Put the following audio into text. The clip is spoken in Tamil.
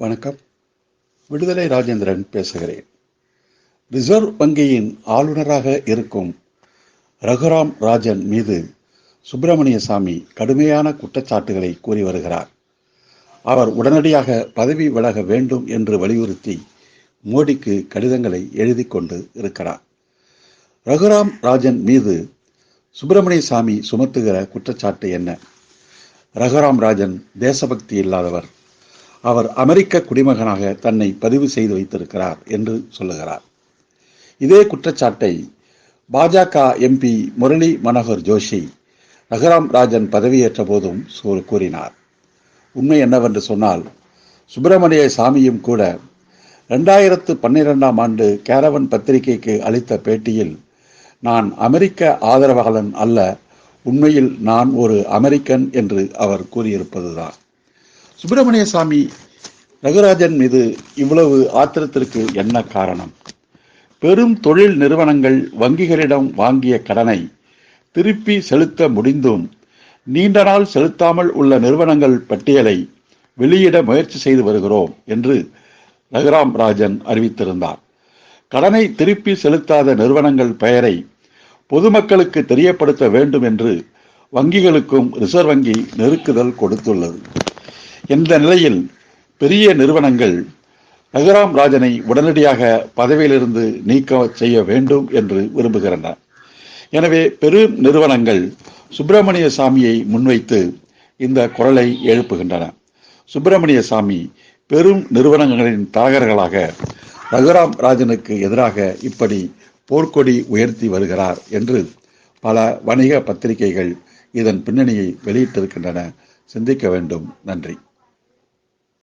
வணக்கம். விடுதலை ராஜேந்திரன் பேசுகிறேன். ரிசர்வ் வங்கியின் ஆளுநராக இருக்கும் ரகுராம் ராஜன் மீது சுப்பிரமணிய சாமி கடுமையான குற்றச்சாட்டுகளை கூறி வருகிறார். அவர் உடனடியாக பதவி விலக வேண்டும் என்று வலியுறுத்தி மோடிக்கு கடிதங்களை எழுதி கொண்டு இருக்கிறார். ரகுராம் ராஜன் மீது சுப்பிரமணிய சாமி சுமத்துகிற குற்றச்சாட்டு என்ன? ரகுராம் ராஜன் தேசபக்தி இல்லாதவர் அவர் அமெரிக்க குடிமகனாக தன்னை பதிவு செய்து வைத்திருக்கிறார் என்று சொல்லுகிறார். இதே குற்றச்சாட்டை பாஜக எம்பி முரளி மனோகர் ஜோஷி ரகுராம் ராஜன் பதவியேற்ற போதும் கூறினார். உண்மை என்னவென்று சொன்னால் சுப்பிரமணிய சாமியும் கூட ரெண்டாயிரத்து பன்னிரெண்டாம் ஆண்டு கேரவன் பத்திரிகைக்கு அளித்த பேட்டியில் நான் அமெரிக்க ஆதரவாளன் அல்ல உண்மையில் நான் ஒரு அமெரிக்கன் என்று அவர் கூறியிருப்பதுதான். சுப்பிரமணிய சாமி ரகுராஜன் மீது இவ்வளவு ஆத்திரத்திற்கு என்ன காரணம்? பெரும் தொழில் நிறுவனங்கள் வங்கிகளிடம் வாங்கிய கடனை திருப்பி செலுத்த முடிந்தும் நீண்ட நாள் செலுத்தாமல் உள்ள நிறுவனங்கள் பட்டியலை வெளியிட முயற்சி செய்து வருகிறோம் என்று ரகுராம் ராஜன் அறிவித்திருந்தார். கடனை திருப்பி செலுத்தாத நிறுவனங்கள் பெயரை பொதுமக்களுக்கு தெரியப்படுத்த வேண்டும் என்று வங்கிகளுக்கும் ரிசர்வ் வங்கி நெருக்குதல் கொடுத்துள்ளது. இந்த நிலையில் பெரிய நிறுவனங்கள் ரகுராம் ராஜனை உடனடியாக பதவியிலிருந்து நீக்க செய்ய வேண்டும் என்று விரும்புகின்றன. எனவே பெரும் நிறுவனங்கள் சுப்பிரமணிய சாமியை முன்வைத்து இந்த குரலை எழுப்புகின்றன. சுப்பிரமணிய சாமி பெரும் நிறுவனங்களின் தலைவர்களாக ரகுராம் ராஜனுக்கு எதிராக இப்படி போர்க்கொடி உயர்த்தி வருகிறார் என்று பல வணிக பத்திரிகைகள் இதன் பின்னணியை வெளியிட்டிருக்கின்றன. சிந்திக்க வேண்டும். நன்றி.